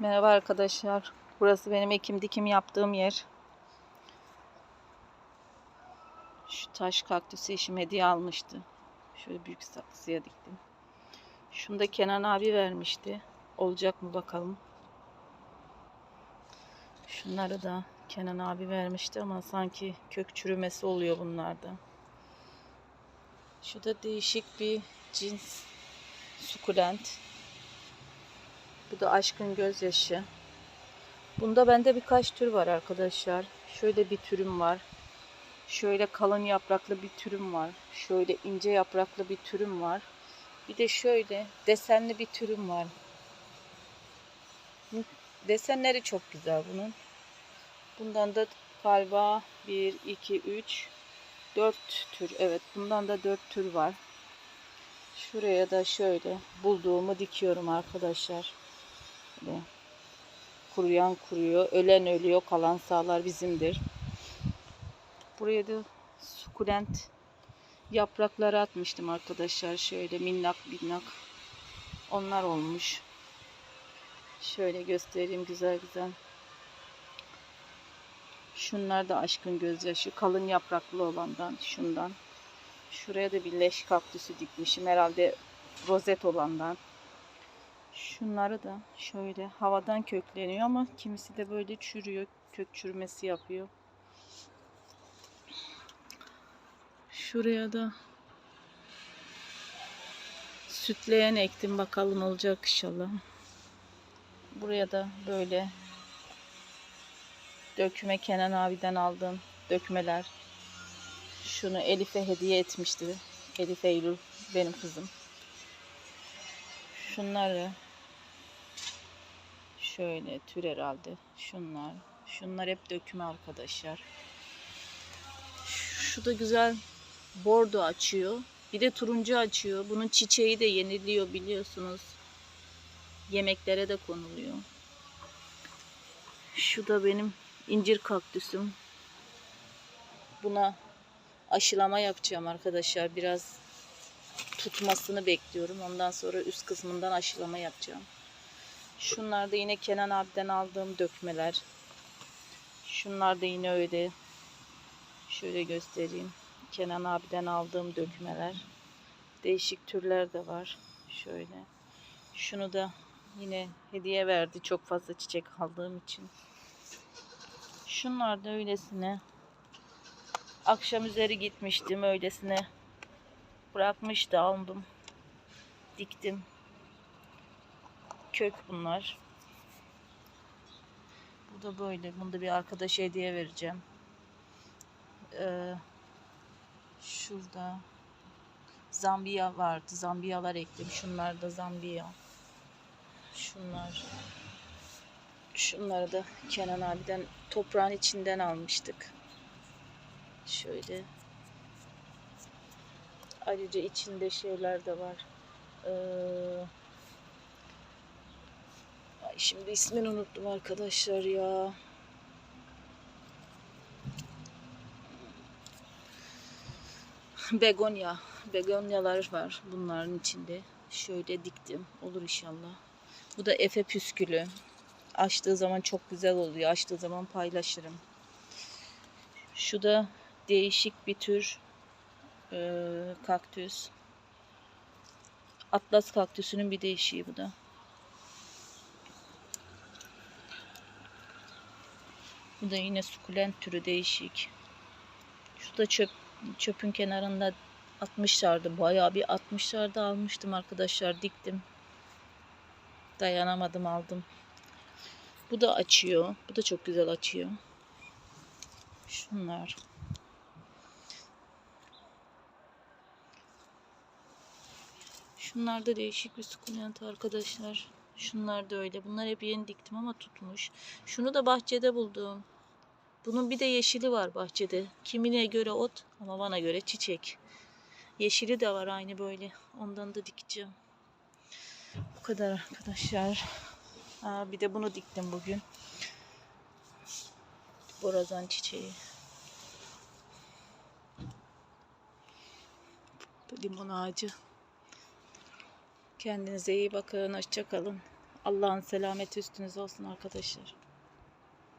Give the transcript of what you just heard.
Merhaba arkadaşlar. Burası benim ekim dikim yaptığım yer. Şu taş kaktüsü eşim hediye almıştı. Şöyle büyük saksıya diktim. Şunu da Kenan abi vermişti. Olacak mı bakalım. Şunları da Kenan abi vermişti ama sanki kök çürümesi oluyor bunlarda. Şu da değişik bir cins sukulent. Bu da aşkın gözyaşı. Bunda bende birkaç tür var arkadaşlar. Şöyle bir türüm var. Şöyle kalın yapraklı bir türüm var. Şöyle ince yapraklı bir türüm var. Bir de şöyle desenli bir türüm var. Desenleri çok güzel bunun. Bundan da galiba 1, 2, 3, 4 tür. Evet bundan da 4 tür var. Şuraya da şöyle bulduğumu dikiyorum arkadaşlar. Böyle kuruyan kuruyor, ölen ölüyor, kalan sağlar bizimdir. Buraya da sukulent yaprakları atmıştım arkadaşlar. Şöyle minnak minnak. Onlar olmuş. Şöyle göstereyim güzel güzel. Şunlar da aşkın gözyaşı. Kalın yapraklı olandan. Şundan. Şuraya da bir leş kaktüsü dikmişim. Herhalde rozet olandan. Şunları da şöyle havadan kökleniyor ama kimisi de böyle çürüyor. Kök çürümesi yapıyor. Şuraya da sütleyen ektim. Bakalım olacak inşallah. Buraya da böyle dökme Kenan abiden aldığım dökmeler. Şunu Elif'e hediye etmişti. Elif Eylül benim kızım. Şunları şöyle tür herhalde. Şunlar. Şunlar hep dökme arkadaşlar. Şu da güzel bordo açıyor. Bir de turuncu açıyor. Bunun çiçeği de yeniliyor biliyorsunuz. Yemeklere de konuluyor. Şu da benim incir kaktüsüm. Buna aşılama yapacağım arkadaşlar. Biraz tutmasını bekliyorum. Ondan sonra üst kısmından aşılama yapacağım. Şunlar da yine Kenan abiden aldığım dökmeler. Şunlar da yine öyle. Şöyle göstereyim. Kenan abiden aldığım dökmeler. Değişik türler de var. Şöyle. Şunu da yine hediye verdi. Çok fazla çiçek aldığım için. Şunlar da öylesine. Akşam üzeri gitmiştim. Öylesine bırakmıştı aldım. Diktim. Kök bunlar. Bu da böyle. Bunu da bir arkadaşa hediye vereceğim. Ee, şurada Zambiya vardı. Zambiyalar ektim. Şunlar da Zambiya. Şunlar. Şunları da Kenan abiden toprağın içinden almıştık. Şöyle. Ayrıca içinde şeyler de var. Ee, şimdi ismini unuttum arkadaşlar ya. Begonya. Begonyalar var bunların içinde. Şöyle diktim. Olur inşallah. Bu da Efe püskülü. Açtığı zaman çok güzel oluyor. Açtığı zaman paylaşırım. Şu da değişik bir tür e, kaktüs. Atlas kaktüsünün bir değişiği bu da. Bu da yine sukulent türü değişik. Şu da çöp çöpün kenarında atmışlardı. Bayağı bir atmışlardı almıştım arkadaşlar. Diktim. Dayanamadım aldım. Bu da açıyor. Bu da çok güzel açıyor. Şunlar. Şunlar da değişik bir sukulent arkadaşlar. Şunlar da öyle. Bunlar hep yeni diktim ama tutmuş. Şunu da bahçede buldum. Bunun bir de yeşili var bahçede. Kimine göre ot ama bana göre çiçek. Yeşili de var aynı böyle. Ondan da dikeceğim. Bu kadar arkadaşlar. Aa, bir de bunu diktim bugün. Borazan çiçeği. Limon ağacı. Kendinize iyi bakın. Hoşça kalın. Allah'ın selameti üstünüze olsun arkadaşlar.